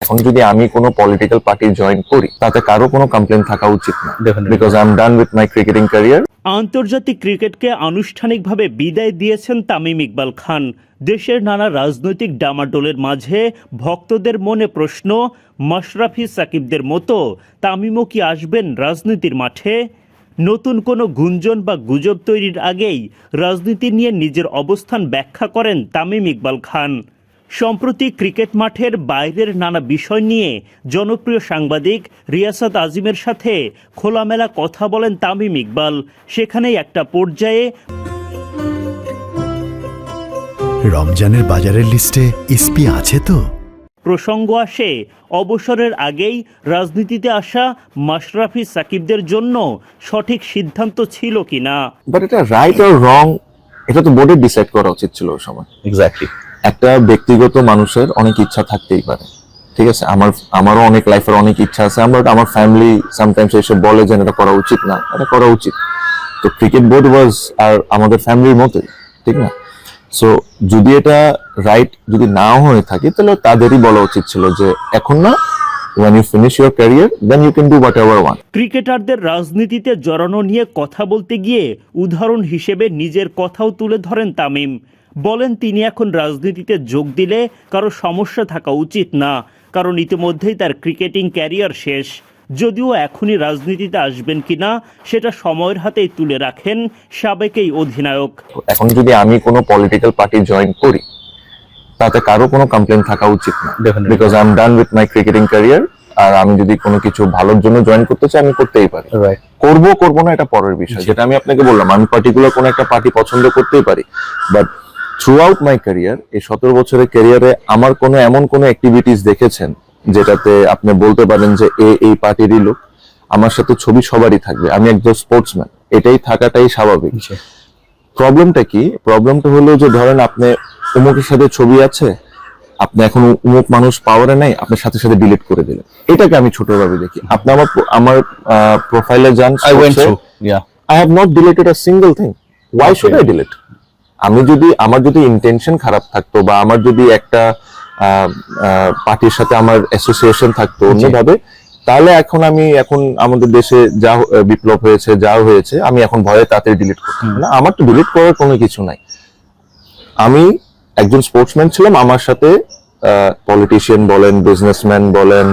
এখন যদি আমি কোনো পলিটিক্যাল পার্টি জয়েন করি তাতে কারও কোনো কমপ্লেন থাকা উচিত না। Because I am done with my cricketing career আন্তর্জাতিক ক্রিকেটকে আনুষ্ঠানিকভাবে বিদায় দিয়েছেন তামিম ইকবাল খান। দেশের নানা রাজনৈতিক ডামাডোলের মাঝে ভক্তদের মনে প্রশ্ন মাশরাফি সাকিবদের মতো তামিমও কি আসবেন রাজনীতির মাঠে? নতুন কোনো গুঞ্জন বা গুজব তৈরির আগেই রাজনীতি নিয়ে নিজের অবস্থান ব্যাখ্যা করেন তামিম ইকবাল খান। সম্প্রতি ক্রিকেট মাঠের বাইরের নানা বিষয় নিয়ে জনপ্রিয় সাংবাদিক রিয়াসাত আজিমের সাথে খোলামেলা কথা বলেন তামিম ইকবাল। সেখানেই একটা পর্যায়ে রমজানের বাজারের লিস্টে ইসপি আছে তো? প্রসঙ্গ আসে অবসরের আগেই রাজনীতিতে আসা মাশরাফি সাকিবদের জন্য সঠিক সিদ্ধান্ত ছিল কিনা। বাট এটা রাইট আর রং এটা তো বোর্ডে ডিসাইড করা উচিত ছিল ওই সময়। এক্স্যাক্টলি একটা ব্যক্তিগত মানুষের অনেক ইচ্ছা থাকতেই পারে। ঠিক আছে? আমার, আমারও অনেক লাইফের অনেক ইচ্ছা আছে আমার আমার ফ্যামিলি সামটাইমস এসে বলে যে, এটা করা উচিত না, এটা করা উচিত। তো ক্রিকেট বোর্ড ওয়াজ আর আমাদের ফ্যামিলির মতোই, ঠিক না? সো যদি এটা রাইট যদি নাও হয়ে থাকে, তাহলে তাদেরই বলা উচিত ছিল যে, এখন না, when you finish your career, then you can do whatever one ক্রিকেটারদের রাজনীতিতে জড়ানো নিয়ে কথা বলতে গিয়ে উদাহরণ হিসেবে নিজের কথাও তুলে ধরেন তামিম। বলেন তিনি এখন রাজনীতিতে যোগ দিলে কারও সমস্যা থাকা উচিত না কারণ ইতিমধ্যেই তার ক্রিকেটিং ক্যারিয়ার শেষ। যদিও এখনই রাজনীতিতে আসবেন কিনা সেটা সময়ের হাতেই তুলে রাখেন সাবেকেই অধিনায়ক। এখন যদি আমি কোনো পলিটিক্যাল পার্টি জয়েন করি তাতে কারও কোনো কমপ্লেন থাকা উচিত না। Because I am done with my cricketing career আর আমি যদি কোনো কিছু ভালোর জন্য জয়েন করতে চাই আমি করতেই পারি। করব করব না এটা পরের বিষয়। যেটা আমি আপনাকে বললাম আমি পার্টিকুলার কোনো একটা পার্টি পছন্দ করতেই পারি। But throughout my career এই সতেরো বছরের ক্যারিয়ারে আমার কোনো এমন কোনো অ্যাক্টিভিটিস দেখেছেন যেটাতে আপনি বলতে পারেন যে এ এই পার্টিরই লোক? আমার সাথে ছবি সবারই থাকবে। আমি একজন স্পোর্টসম্যান এটাই থাকাটাই স্বাভাবিক। প্রবলেমটা কি? প্রবলেমটা হলো যে ধরেন আপনি অমুকের সাথে ছবি আছে আপনি এখন অমুক মানুষ পাওয়ারে নাই আপনার সাথে সাথে ডিলিট করে দিলেন। এটাকে আমি ছোটভাবে দেখি। আপনি আমার আমার প্রোফাইলে যান I went sports A, through single thing have should I a আমি যদি আমার যদি ইন্টেনশন খারাপ থাকতো বা আমার যদি একটা পার্টির সাথে আমার অ্যাসোসিয়েশন থাকতো অন্যভাবে তাহলে এখন আমি এখন আমাদের দেশে যা বিপ্লব হয়েছে যা হয়েছে আমি এখন ভয়ে তাড়াতাড়ি ডিলিট করতাম না। আমার তো ডিলিট করার কোনো কিছু নাই। আমি একজন স্পোর্টসম্যান ছিলাম আমার সাথে পলিটিশিয়ান বলেন বিজনেসম্যান বলেন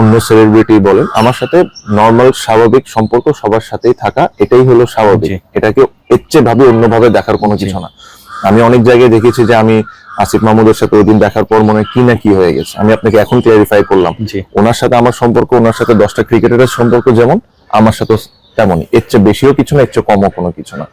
অন্য সেলিব্রিটি বলেন আমার সাথে নর্মাল স্বাভাবিক সম্পর্ক সবার সাথেই থাকা এটাই হলো স্বাভাবিক। এটাকে এর চেয়ে ভাবে অন্যভাবে দেখার কোনো কিছু না। আমি অনেক জায়গায় দেখেছি যে আমি আসিফ মাহমুদের সাথে ওই দিন দেখার পর মনে হয় কি না কি হয়ে গেছে। আমি আপনাকে এখন ক্লিয়ারিফাই করলাম। ওনার সাথে আমার সম্পর্ক ওনার সাথে দশটা ক্রিকেটারের সম্পর্ক যেমন আমার সাথে তেমনই। এর চেয়ে বেশিও কিছু না এর চেয়ে কমও কোনো কিছু না।